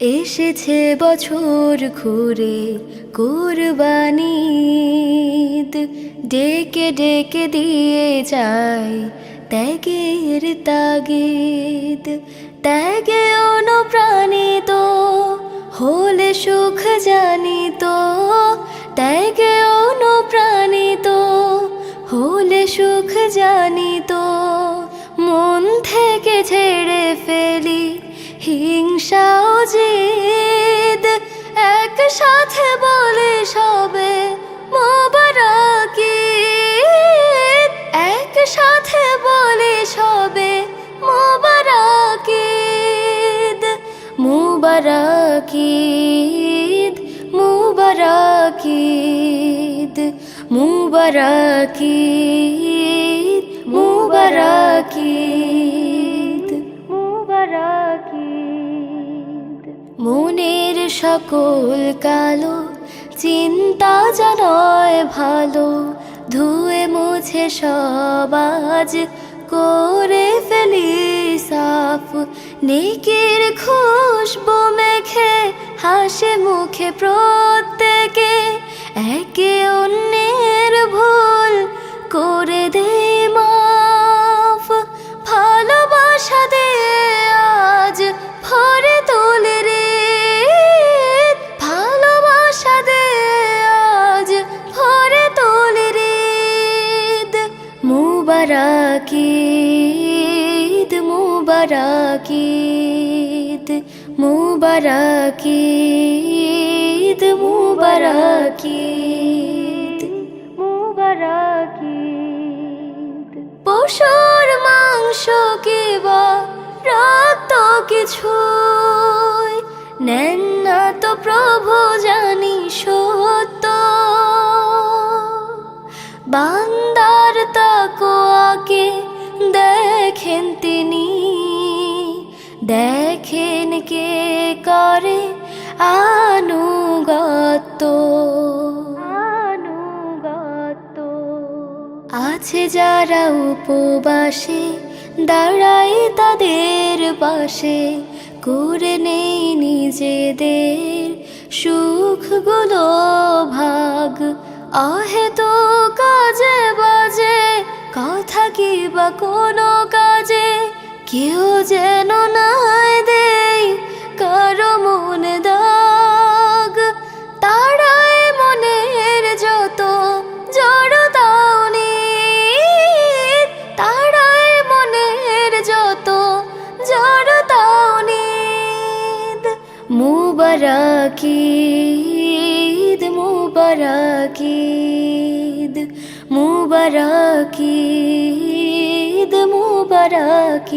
এসেছে বছর ঘুরে কোরবানিদ ডেকে ডেকে দিয়ে যায় ত্যাগের তাগিদ। ত্যাগে অনুপ্রাণিত হলে সুখ জানিত। ত্যাগে অনুপ্রাণিত হলে সুখ জানিত। মন থেকে ছেড়ে ফেলি হিংসাও একসাথে বলে সবে মোবারকিদ একসাথে বলে সবে মোবারকিদ মুবারকিদ মুবারকিদ মুবারকিদ মুবারকিদ মুবারকিদ মনের সকল কালো, চিন্তা জানয় ভালো, ধুয়ে মুছে সবাজ করে ফেলি সাফ। নেকির খুশবু মেখে, হাসে মুখে প্রত্যেকে, একে অন্যের ভুল করে দে মুবারকিদ মুবারকিদ মুবারকিদ মুবারকিদ মুবারকিদ। পশুর মাংস কিবা রক্ত কিছু নেন না তো প্রভু জানি সত্য। বান্দার দেখেন কে করে আনুগত আনুগত আছে যারা উপবাসে দাঁড়ায় তাদের পাশে। করে নেই নিজেদের সুখগুলো ভাগ। আহে তো কাজে বাজে কথা কি বা কোনো কাজে? কেউ যেন নাই দেই, কারও মনে দাগ। তারাই মনের যত জড়তাওনি তারাই মনের যত জড়তাওনি মুবারকিদ মুবারকিদ মুবারকিদ। মুবারকিদ।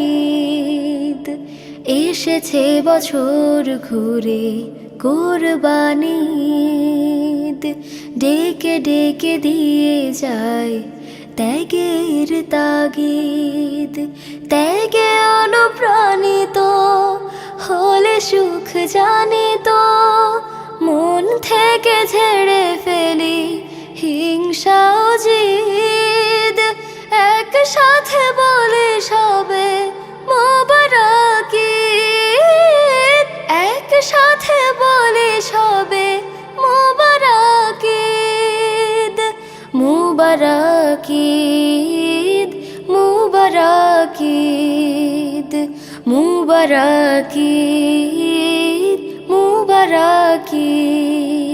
এসেছে বছর ঘুরে কোরবানিদ ডেকে ডেকে দিয়ে যায় ত্যাগের তাগিদ। ত্যাগে অনুপ্রাণিত হলে সুখ জানিত। মন থেকে ছেড়ে ফেলি হিংসাও জিদ সাথে বলে সবে মোবারকি এক সাথে বলে সবে মোবারকিদ। মুবারকিদ মুবারকিদ মুবারকিদ মুবারকিদ।